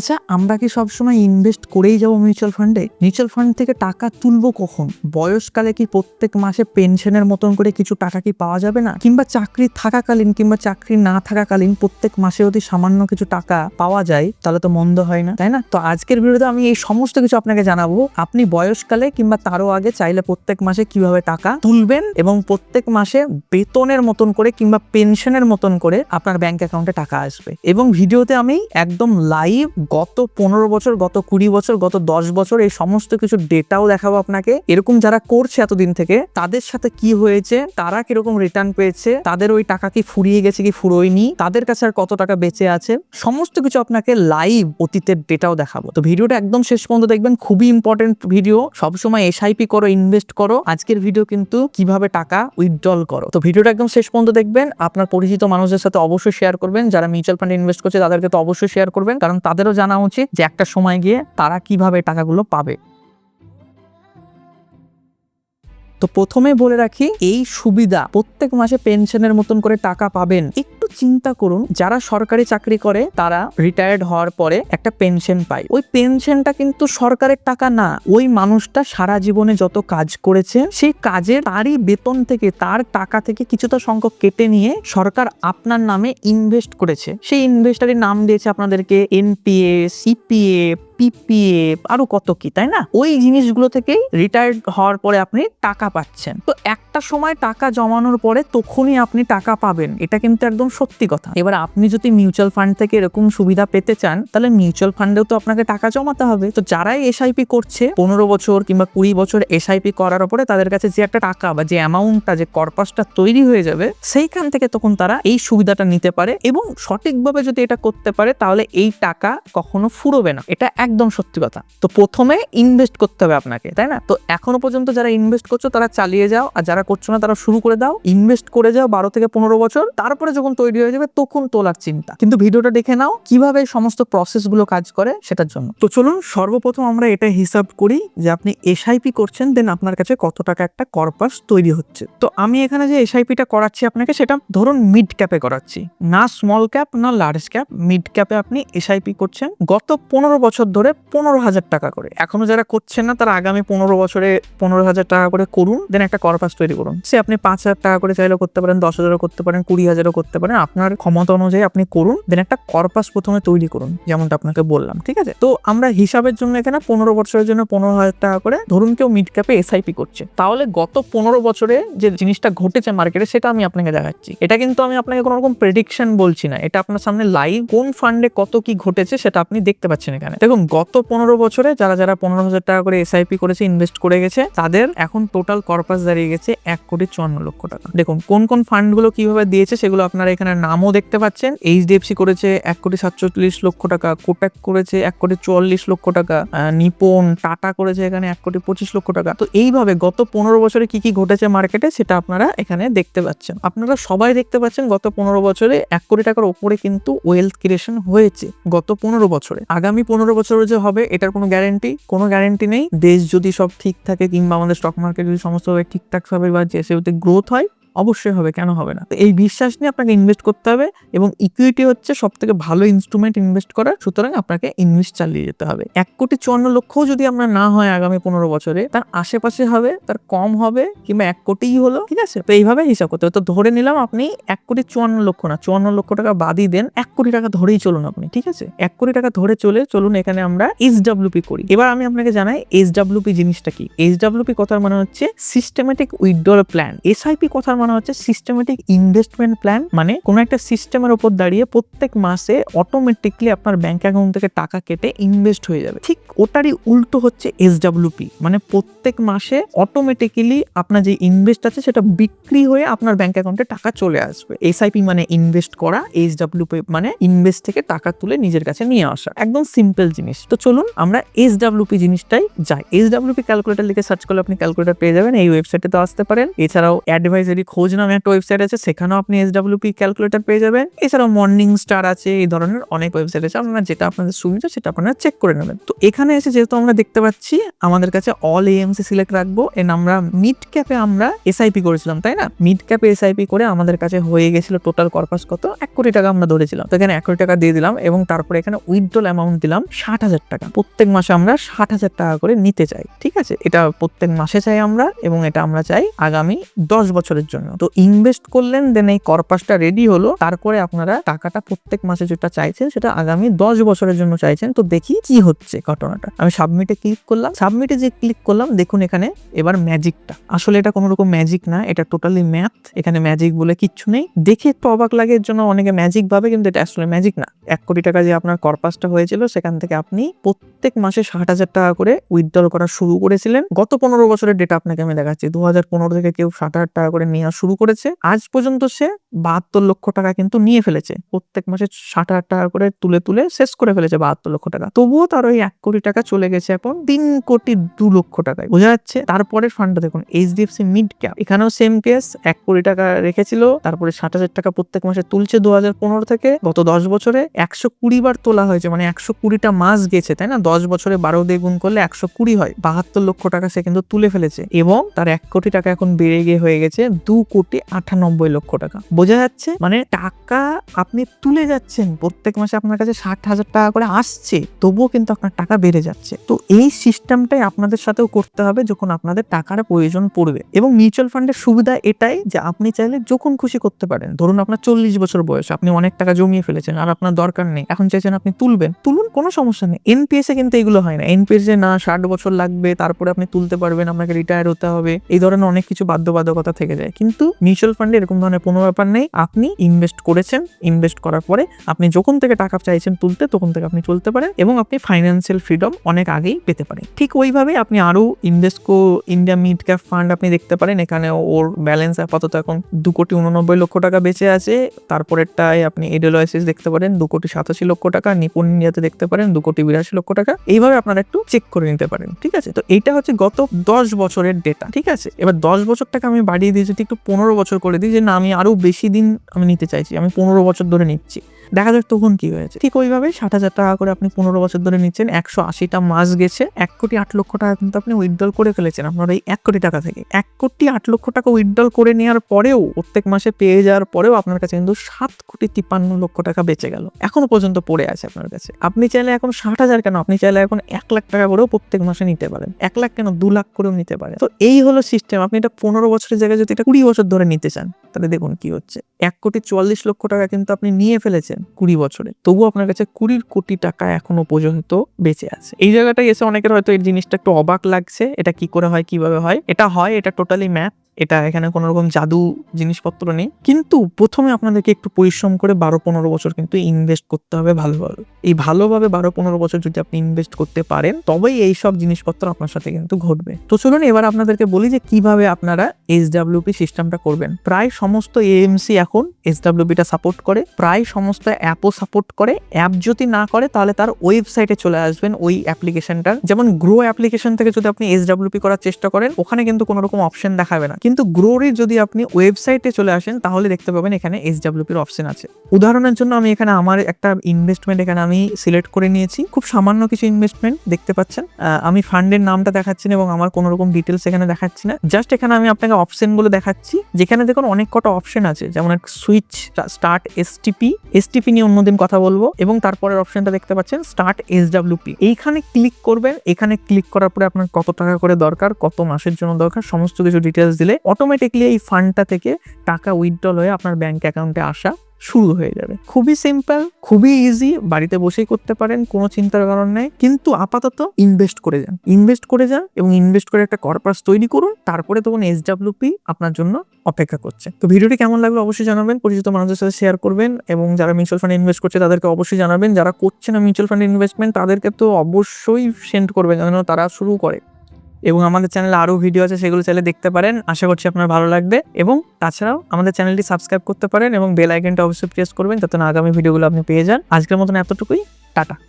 আচ্ছা আমরা কি সবসময় ইনভেস্ট করেই যাব মিউচুয়াল ফান্ডে মিউচুয়াল ফান্ড থেকে টাকা তুলবো কখন? বয়সকালে কি প্রত্যেক মাসে পেনশনের মতন করে কিছু টাকা কি পাওয়া যাবে না? কিংবা চাকরি থাকাকালীন কিংবা চাকরি না থাকাকালীন প্রত্যেক মাসে যদি সামান্য কিছু টাকা পাওয়া যায়, তাহলে তো মন্দ হয় না, তাই না? তো আজকের ভিডিওতে আমি এই সমস্ত কিছু আপনাকে জানাব। আপনি বয়সকালে কিংবা তারও আগে চাইলে প্রত্যেক মাসে কীভাবে টাকা তুলবেন এবং প্রত্যেক মাসে বেতনের মতন করে কিংবা পেনশনের মতন করে আপনার ব্যাংক অ্যাকাউন্টে টাকা আসবে। এবং ভিডিওতে আমি একদম লাইভ গত পনেরো বছর, গত কুড়ি বছর, গত দশ বছর এই সমস্ত কিছু ডেটাও দেখাবো আপনাকে। এরকম যারা করছে এতদিন থেকে, তাদের সাথে কি হয়েছে, তারা কীরকম রিটার্ন পেয়েছে, তাদের ওই টাকা কি ফুরিয়ে গেছে কি ফুরোয়নি, তাদের কাছে আর কত টাকা বেঁচে আছে, সমস্ত কিছু আপনাকে লাইভ অতীতের ডেটাও দেখাবো। তো ভিডিওটা একদম শেষ পর্যন্ত দেখবেন, খুবই ইম্পর্টেন্ট ভিডিও সবসময় এসআইপি করো ইনভেস্ট করো। আজকের ভিডিও কিন্তু কীভাবে টাকা উইথড্রল করো। তো ভিডিওটা একদম শেষ পর্যন্ত দেখবেন, আপনার পরিচিত মানুষদের সাথে অবশ্যই শেয়ার করবেন। যারা মিউচুয়াল ফান্ডে ইনভেস্ট করছে, তাদেরকে তো অবশ্যই শেয়ার করবেন, কারণ তাদেরও জানা উচিত যে একটা সময় গিয়ে তারা কীভাবে টাকাগুলো পাবে। তো প্রথমে বলে রাখি, এই সুবিধা প্রত্যেক মাসে পেনশনের মতন করে টাকা পাবেন চিন্তা করুন, যারা সরকারি চাকরি করে, তারা রিটায়ার্ড হওয়ার পরে একটা পেনশন পায়। ওই পেনশনটা কিন্তু সরকারের টাকা না। ওই মানুষটা সারা জীবনে যত কাজ করেছে, সেই কাজের তারই বেতন থেকে, তার টাকা থেকে কিছুটা সংখ্যক কেটে নিয়ে সরকার আপনার নামে ইনভেস্ট করেছে। সেই ইনভেস্টারের নাম দিয়েছে আপনাদেরকে এনপিএ সিপিএ পিপিএ আরও কত কি, তাই না? ওই জিনিসগুলো থেকেই রিটায়ার্ড হওয়ার পরে আপনি টাকা পাচ্ছেন। তো একটা সময় টাকা জমানোর পরে তখনই আপনি টাকা পাবেন। এটা কিন্তু একদম সত্যি কথা। এবার আপনি যদি মিউচুয়াল ফান্ড থেকে এরকম সুবিধা পেতে চান, তাহলে মিউচুয়াল ফান্ডেও তো আপনাকে টাকা জমাতে হবে। তো যারাই এসআইপি করছে, পনেরো বছর কিংবা কুড়ি বছর এসআইপি করার পরে তাদের কাছে যে একটা টাকা বা যে অ্যামাউন্টটা যে কর্পাসটা তৈরি হয়ে যাবে, সেইখান থেকে তখন তারা এই সুবিধাটা নিতে পারে এবং সঠিকভাবে যদি এটা করতে পারে, তাহলে এই টাকা কখনো ফুরোবে না। এটা একদম সত্যি কথা। তো প্রথমে ইনভেস্ট করতে হবে আপনাকে, তাই না? তো এখনও পর্যন্ত যারা ইনভেস্ট করছ, তারা চালিয়ে যাও। আর যারা করছ না, তারা শুরু করে দাও। ইনভেস্ট করে যাও বারো থেকে পনেরো বছর। তারপরে যখন তৈরি হয়ে যাবে, তখন তোলার চিন্তা। কিন্তু ভিডিওটা দেখে নাও কীভাবে সমস্ত প্রসেসগুলো কাজ করে সেটার জন্য। তো চলুন, সর্বপ্রথম আমরা এটা হিসাব করি যে আপনি এসআইপি করছেন, দেন আপনার কাছে কত টাকা একটা কর্পাস তৈরি হচ্ছে। তো আমি এখানে যে এসআইপিটা করাচ্ছি আপনাকে, সেটা ধরুন মিড ক্যাপে করাচ্ছি। না স্মল ক্যাপ না লার্জ ক্যাপ মিড ক্যাপে আপনি এসআইপি করছেন। গত পনেরো বছর ধরে পনেরো হাজার টাকা করে। এখনও যারা করছেন না, তারা আগামী পনেরো বছরে পনেরো হাজার টাকা করে করুন দেন একটা কর্পাস তৈরি করুন। সে আপনি পাঁচ হাজার টাকা করে চাইলেও করতে পারেন, দশ হাজারও করতে পারেন, কুড়ি হাজারও করতে পারেন, আপনার ক্ষমতা অনুযায়ী আপনি করুন দেন একটা কর্পাস প্রথমে তৈরি করুন, যেমনটা আপনাকে বললাম, ঠিক আছে? তো আমরা হিসাবের জন্য এখানে পনেরো বছরের জন্য পনেরো হাজার টাকা করে, ধরুন কেউ মিড ক্যাপে এসআইপি করছে। তাহলে গত পনেরো বছরে যে জিনিসটা ঘটেছে মার্কেটে সেটা আমি আপনাকে দেখাচ্ছি। এটা কিন্তু আমি আপনাকে কোনো রকম প্রেডিকশন বলছি না। এটা আপনার সামনে লাইভ কোন ফান্ডে কত কি ঘটেছে, সেটা আপনি দেখতে পাচ্ছেন এখানে। দেখুন গত পনেরো বছরে যারা যারা পনেরো হাজার টাকা করে এসআইপি করেছে ইনভেস্ট করে গেছে, তাদের এখন টোটাল কর্পাস দাঁড়িয়ে গেছে এক কোটি চুয়ান্ন লক্ষ টাকা। দেখুন, কোন কোন ফান্ডগুলো কীভাবে দিয়েছে সেগুলো আপনারা এখানে নামও দেখতে পাচ্ছেন। এইচডিএফসি করেছে এক কোটি সাতচল্লিশ লক্ষ টাকা কোটাক করেছে এক কোটি চুয়াল্লিশ লক্ষ টাকা নিপন টাটা করেছে এখানে এক কোটি পঁচিশ লক্ষ টাকা। তো এইভাবে গত পনেরো বছরে কি কি ঘটেছে মার্কেটে সেটা আপনারা এখানে দেখতে পাচ্ছেন। আপনারা সবাই দেখতে পাচ্ছেন গত পনেরো বছরে এক কোটি টাকার ওপরে কিন্তু ওয়েলথ ক্রিয়েশন হয়েছে গত পনেরো বছরে। আগামী পনেরো বছরে যে হবে, এটার কোনো গ্যারেন্টি কোনো গ্যারেন্টি নেই। দেশ যদি সব ঠিক থাকে কিংবা আমাদের স্টক মার্কেট যদি সমস্তভাবে ঠিকঠাক ভাবে বা যে গ্রোথ হয় অবশ্যই হবে, কেন হবে না? তো এই বিশ্বাস নিয়ে আপনাকে ইনভেস্ট করতে হবে এবং ইকুইটি হচ্ছে সব থেকে ভালো ইনস্ট্রুমেন্ট ইনভেস্ট করার। সুতরাং আপনাকে ইনভেস্ট চালিয়ে যেতে হবে। এক কোটি চুয়ান্ন লক্ষও যদি আপনার না হয় আগামী পনেরো বছরে, তার আশেপাশে হবে, তার কম হবে কিংবা এক কোটিই হলো, ঠিক আছে? তো এইভাবে হিসাব করতে হবে। তো ধরে নিলাম আপনি এক কোটি চুয়ান্ন লক্ষ না, চুয়ান্ন লক্ষ টাকা বাদই দেন, এক কোটি টাকা ধরেই চলুন আপনি, ঠিক আছে? এক কোটি টাকা ধরে চলে চলুন এখানে আমরা এইচ ডাব্লিউপি করি। এবার আমি আপনাকে জানাই এইচ ডাব্লিউপি জিনিসটা কি? এইচ ডাব্লিউপি কথার মানে হচ্ছে সিস্টেমেটিক উইথড্রল প্ল্যান এসআইপি কথার মানে হচ্ছে সিস্টেমেটিক ইনভেস্টমেন্ট প্ল্যান মানে কোনো একটা সিস্টেমের উপর দাঁড়িয়ে প্রত্যেক মাসে অটোমেটিকলি আপনার ব্যাংক অ্যাকাউন্ট থেকে টাকা কেটে ইনভেস্ট হয়ে যাবে। ঠিক ওটারই উল্টো হচ্ছে এস মানে প্রত্যেক মাসে অটোমেটিক্যালি আপনার যে ইনভেস্ট আছে সেটা বিক্রি হয়ে আপনার ব্যাংক অ্যাকাউন্টে টাকা চলে আসবে। এসআইপি মানে ইনভেস্ট করা এইচ মানে ইনভেস্ট থেকে টাকা তুলে নিজের কাছে নিয়ে আসা। একদম সিম্পল জিনিস। তো চলুন আমরা এস জিনিসটাই যাই। এস ক্যালকুলেটার লিখে সার্চ করলে আপনি ক্যালকুলেটার পেয়ে যাবেন, এই ওয়েবসাইটে তো আসতে পারেন। এছাড়াও অ্যাডভাইজারি খোঁজ নামে একটা ওয়েবসাইট আছে, সেখানেও আপনি এসডাব্লিউপি ক্যালকুলেটর পেয়ে যাবেন। এছাড়াও মর্নিং স্টার আছে, এই ধরনের অনেক ওয়েবসাইট আছে। আপনারা যেটা আপনাদের সুবিধা, সেটা আপনারা চেক করে নেবেন। তো এখানে এসে যেহেতু আমরা দেখতে পাচ্ছি, আমাদের কাছে অল এএমসি সিলেক্ট রাখব। এন আমরা মিড ক্যাপে আমরা এসআইপি করেছিলাম, তাই না? মিড ক্যাপে এসআইপি করে আমাদের কাছে হয়ে গেছিল টোটাল কর্পাস কত? এক কোটি টাকা আমরা ধরেছিলাম। তো এখানে এক কোটি টাকা দিয়ে দিলাম এবং তারপরে এখানে উইথড্রল অ্যামাউন্ট দিলাম ষাট হাজার টাকা। প্রত্যেক মাসে আমরা ষাট হাজার টাকা করে নিতে চাই, ঠিক আছে? এটা প্রত্যেক মাসে চাই আমরা এবং এটা আমরা চাই আগামী দশ বছরের জন্য। তো ইনভেস্ট করলেন দেন এই কর্পাসটা রেডি হলো। তারপরে আপনারা টাকাটা প্রত্যেক মাসে যেটা চাইছেন, সেটা আগামী দশ বছরের জন্য চাইছেন। তো দেখি কি হচ্ছে ঘটনাটা। আমি সাবমিটে ক্লিক করলাম। সাবমিটে যে ক্লিক করলাম, দেখুন এখানে এবার ম্যাজিকটা আসলে এটা কোনো রকম ম্যাজিক না, এটা টোটালি ম্যাথ এখানে ম্যাজিক বলে কিচ্ছু নেই। দেখে একটু অবাক লাগে, এর জন্য অনেকে ম্যাজিক ভাবে, কিন্তু এটা আসলে ম্যাজিক না। এক কোটি টাকা যে আপনার কর্পাসটা হয়েছিল, সেখান থেকে আপনি প্রত্যেক মাসে ষাট হাজার টাকা করে উইথড্রল করা শুরু করেছিলেন। গত পনেরো বছরের ডেটা আপনাকে আমি দেখাচ্ছি। দু হাজার পনেরো থেকে কেউ ষাট হাজার টাকা করে নেওয়া শুরু করেছে। আজ পর্যন্ত সে বাহাত্তর লক্ষ টাকা কিন্তু নিয়ে ফেলেছে। প্রত্যেক মাসে ষাট হাজার টাকা করে তুলে তুলে শেষ করে ফেলেছে বাহাত্তর লক্ষ টাকা। তবুও তার ওই এক কোটি টাকা চলে গেছে এখন তিন কোটি দু লক্ষ টাকায়। বোঝা যাচ্ছে তারপরে ফান্ডটা দেখুন এইচডিএফসি মিড ক্যাপ এখানেও সেম কেস এক কোটি টাকা রেখেছিল, তারপরে ষাট হাজার টাকা প্রত্যেক মাসে তুলছে দু হাজার পনেরো থেকে। গত দশ বছরে একশো কুড়ি বার তোলা হয়েছে মানে একশো কুড়িটা মাস গেছে, তাই না? দশ বছরে বারো দিয়ে গুণ করলে একশো কুড়ি হয়। বাহাত্তর লক্ষ টাকা সে কিন্তু তুলে ফেলেছে। এবং তার এক কোটি টাকা এখন বেড়ে গিয়ে হয়ে গেছে দু কোটি আটানব্বই লক্ষ টাকা। বোঝা যাচ্ছে? মানে টাকা আপনি তুলে যাচ্ছেন, প্রত্যেক মাসে আপনার কাছে ষাট হাজার টাকা করে আসছে, তবুও কিন্তু আপনার টাকা বেড়ে যাচ্ছে। তো এই সিস্টেমটাই আপনাদের সাথেও করতে হবে যখন আপনাদের টাকার প্রয়োজন পড়বে। এবং মিউচুয়াল ফান্ডের সুবিধা এটাই যে আপনি চাইলে যখন খুশি করতে পারেন। ধরুন আপনার চল্লিশ বছর বয়স, আপনি অনেক টাকা জমিয়ে ফেলেছেন আর আপনার দরকার নেই। এখন চাইছেন আপনি তুলবেন, তুলুন কোনো সমস্যা নেই। এনপিএস এ কিন্তু এগুলো হয় না। এনপিএস এ না, ষাট বছর লাগবে, তারপরে আপনি তুলতে পারবেন, আপনাকে রিটায়ার হতে হবে। এই ধরনের অনেক কিছু বাধ্যবাধকতা থেকে যায়। কিন্তু মিউচুয়াল ফান্ডে এরকম ধরনের কোনো ব্যাপার নেই। আপনি ইনভেস্ট করেছেন ইনভেস্ট করার পরে আপনি যখন থেকে টাকা চাইছেন তুলতে, তখন থেকে আপনি চলতে পারেন এবং আপনি ফাইন্যান্সিয়াল ফ্রিডম অনেক আগেই পেতে পারেন। ঠিক ওইভাবে আপনি আরও Invesco India mid cap fund আপনি দেখতে পারেন। এখানে ওর ব্যালেন্স আপাতত এখন দু কোটি উননব্বই লক্ষ টাকা বেঁচে আছে। তারপরেরটায় আপনি এডেলওয়াইসিস দেখতে পারেন, দু কোটি সাতাশি লক্ষ টাকা। নিপুণ ইন্ডিয়াতে দেখতে পারেন, দু কোটি বিরাশি লক্ষ টাকা। এইভাবে আপনারা একটু চেক করে নিতে পারেন, ঠিক আছে? তো এইটা হচ্ছে গত দশ বছরের ডেটা ঠিক আছে? এবার দশ বছরটাকে আমি বাড়িয়ে দিয়ে যদি একটু পনেরো বছর করে দিই যে না, আমি আরও বেশি দিন আমি নিতে চাইছি, আমি পনেরো বছর ধরে নিচ্ছি। দেখা যাক তখন কি হয়েছে। ঠিক ওইভাবে ষাট হাজার টাকা করে আপনি পনেরো বছর ধরে নিচ্ছেন, একশো আশিটা মাস গেছে, এক কোটি আট লক্ষ টাকা কিন্তু আপনি উইথড্রল করে ফেলেছেন আপনার এই এক কোটি টাকা থেকে। এক কোটি আট লক্ষ টাকা উইথড্রল করে নেওয়ার পরেও, প্রত্যেক মাসে পেয়ে যাওয়ার পরেও আপনার কাছে কিন্তু সাত কোটি তিপ্পান্ন লক্ষ টাকা বেঁচে গেল। এখনও পর্যন্ত পড়ে আছে আপনার কাছে। আপনি চাইলে এখন ষাট হাজার কেন? আপনি চাইলে এখন এক লাখ টাকা করেও প্রত্যেক মাসে নিতে পারেন। এক লাখ কেন? দু লাখ করেও নিতে পারেন। তো এই হলো সিস্টেম আপনি এটা পনেরো বছরের জায়গায় যদি এটা কুড়ি বছর ধরে নিতে চান তাহলে দেখুন কি হচ্ছে। এক কোটি চুয়াল্লিশ লক্ষ টাকা কিন্তু আপনি নিয়ে ফেলেছেন কুড়ি বছরে। তবু আপনার কাছে কুড়ির কোটি টাকা এখনও পর্যন্ত বেঁচে আছে। এই জায়গাটায় এসে অনেকের হয়তো এই জিনিসটা একটু অবাক লাগছে, এটা কি করে হয়, কীভাবে হয়? এটা হয়, এটা টোটালি ম্যাথ এটা এখানে কোনো রকম জাদু জিনিসপত্র নেই। কিন্তু প্রথমে আপনাদেরকে একটু পরিশ্রম করে বারো পনেরো বছর কিন্তু ইনভেস্ট করতে হবে ভালোভাবে। এই ভালোভাবে বারো পনেরো বছর যদি আপনি ইনভেস্ট করতে পারেন, তবেই এই সব জিনিসপত্র আপনার সাথে কিন্তু ঘটবে। তো চলুন এবার আপনাদেরকে বলি যে কীভাবে আপনারা এস ডাব্লিউপি সিস্টেমটা করবেন। প্রায় সমস্ত এএমসি এখন এইচ ডাব্লিউপিটা সাপোর্ট করে, প্রায় সমস্ত অ্যাপও সাপোর্ট করে। অ্যাপ যদি না করে, তাহলে তার ওয়েবসাইটে চলে আসবেন ওই অ্যাপ্লিকেশনটার যেমন গ্রো অ্যাপ্লিকেশন থেকে যদি আপনি এস ডাব্লিউপি করার চেষ্টা করেন, ওখানে কিন্তু কোনো রকম অপশন দেখাবে না। কিন্তু গ্রোরের যদি আপনি ওয়েবসাইটে চলে আসেন, তাহলে দেখতে পাবেন এখানে এইচ ডাব্লিউপির অপশন আছে। উদাহরণের জন্য আমি এখানে আমার একটা ইনভেস্টমেন্ট এখানে আমি সিলেক্ট করে নিয়েছি। খুব সামান্য কিছু ইনভেস্টমেন্ট দেখতে পাচ্ছেন। আমি ফান্ডের নামটা দেখাচ্ছি না এবং আমার কোনো রকম ডিটেলস এখানে দেখাচ্ছি না। জাস্ট এখানে আমি আপনাকে অপশনগুলো দেখাচ্ছি। যেখানে দেখুন অনেক কটা অপশন আছে। যেমন সুইচ স্টার্ট এসটিপি এসটিপি নিয়ে অন্যদিন কথা বলব। এবং তারপরের অপশনটা দেখতে পাচ্ছেন স্টার্ট এসডাব্লিউপি এইখানে ক্লিক করবেন। এখানে ক্লিক করার পরে আপনার কত টাকা করে দরকার, কত মাসের জন্য দরকার, সমস্ত কিছু ডিটেলস দিলে অটোমেটিকলি এই ফান্ডটা থেকে টাকা উইথড্রল হয়ে আপনার ব্যাঙ্ক অ্যাকাউন্টে আসা শুরু হয়ে যাবে। খুবই সিম্পল খুবই ইজি বাড়িতে বসেই করতে পারেন, কোনো চিন্তার কারণ নেই। কিন্তু আপাতত ইনভেস্ট করে যান। ইনভেস্ট করে যান এবং ইনভেস্ট করে একটা কর্পাস তৈরি করুন, তারপরে তখন এসডাব্লিউপি আপনার জন্য অপেক্ষা করছে। তো ভিডিওটি কেমন লাগল অবশ্যই জানাবেন, পরিচিত মানুষের সাথে শেয়ার করবেন এবং যারা মিউচুয়াল ফান্ডে ইনভেস্ট করছে তাদেরকে অবশ্যই জানাবেন। যারা করছে না মিউচুয়াল ফান্ড ইনভেস্টমেন্ট তাদেরকে তো অবশ্যই সেন্ড করবেন, যেন তারা শুরু করে। এবং আমাদের চ্যানেলে আরও ভিডিও আছে, সেগুলো চাইলে দেখতে পারেন। আশা করছি আপনার ভালো লাগবে। এবং তাছাড়াও আমাদের চ্যানেলটি সাবস্ক্রাইব করতে পারেন এবং বেল আইকনটা অবশ্যই প্রেস করবেন, যাতে আগামী ভিডিওগুলো আপনি পেয়ে যান। আজকের মতন এতটুকুই। টাটা।